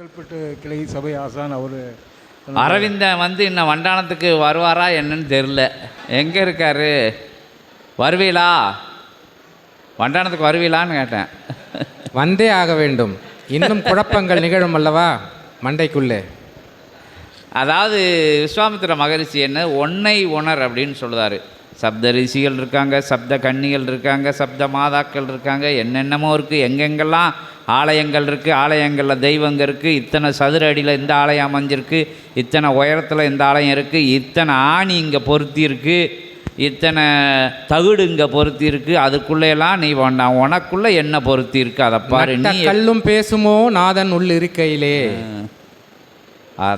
செங்கல்பட்டு கிளை சபை ஆசான் அவர். அரவிந்தன் வந்து இன்னும் வண்டானத்துக்கு வருவாரா என்னன்னு தெரில எங்கே இருக்காரு? வருவீளா? வண்டானத்துக்கு வருவீளான்னு கேட்டேன். வந்தே ஆக வேண்டும். இன்னும் குழப்பங்கள் நிகழும் அல்லவா? மண்டைக்குள்ளே. அதாவது விஸ்வாமித்திர மகரிஷி என்ன? ஒன்னை உணர் அப்படின்னு சொல்லுதாரு. சப்த ரிஷிகள் இருக்காங்க சப்த கன்னிகள் இருக்காங்க சப்த மாதாக்கள் இருக்காங்க என்னென்னமோ இருக்குது எங்கெங்கெல்லாம் ஆலயங்கள் இருக்குது ஆலயங்களில் தெய்வங்கள் இருக்குது இத்தனை சதுர அடியில் இந்த ஆலயம் அமைஞ்சிருக்கு இத்தனை உயரத்தில் இந்த ஆலயம் இருக்குது இத்தனை ஆணி இங்கே பொருத்தி இருக்குது இத்தனை தகுடு இங்கே பொருத்தி இருக்குது அதுக்குள்ளேயெல்லாம் நீ வேண்டாம் உனக்குள்ளே என்ன பொருத்தி இருக்கு அதை பாரு நீ கல்லும் பேசுமோ நாதன் உள் இருக்கையிலே?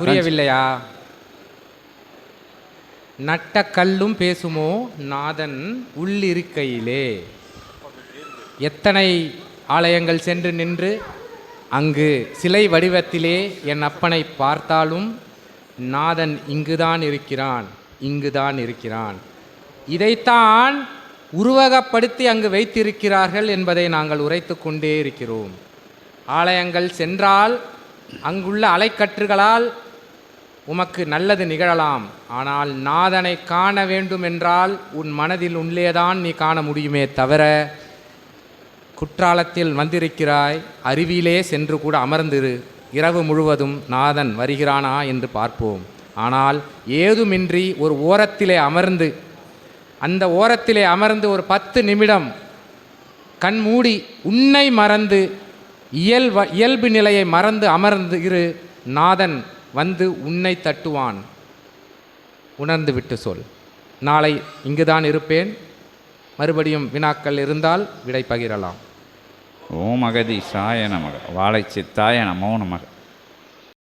புரியவில்லையா? நட்ட கல்லும் பேசுமோ நாதன் உள்ளிருக்கையிலே எத்தனை ஆலயங்கள் சென்று நின்று அங்கு சிலை வடிவத்திலே என் அப்பனை பார்த்தாலும் நாதன் இங்குதான் இருக்கிறான் இங்குதான் இருக்கிறான். இதைத்தான் உருவகப்படுத்தி அங்கு வைத்திருக்கிறார்கள் என்பதை நாங்கள் உரைத்து கொண்டே இருக்கிறோம். ஆலயங்கள் சென்றால் அங்குள்ள அலைக்கற்றுகளால் உமக்கு நல்லது நிகழலாம். ஆனால் நாதனை காண வேண்டும் என்றால் உன் மனதில் உள்ளேதான் நீ காண முடியுமே தவிர குற்றாலத்தில் வந்திருக்கிறாய் அருவியிலே சென்று கூட அமர்ந்திரு. இரவு முழுவதும் நாதன் வருகிறானா என்று பார்ப்போம். ஆனால் ஏதுமின்றி ஒரு ஓரத்திலே அமர்ந்து அந்த ஓரத்திலே அமர்ந்து ஒரு பத்து நிமிடம் கண் மூடி உன்னை மறந்து இயல்ப இயல்பு நிலையை மறந்து அமர்ந்து இரு. நாதன் வந்து உன்னை தட்டுவான். உணர்ந்து விட்டு சொல். நாளை இங்குதான் இருப்பேன். மறுபடியும் வினாக்கள் இருந்தால் விடை பகிரலாம். ஓம் சாய நமக. வாழை சித்தாய நமோ நமக.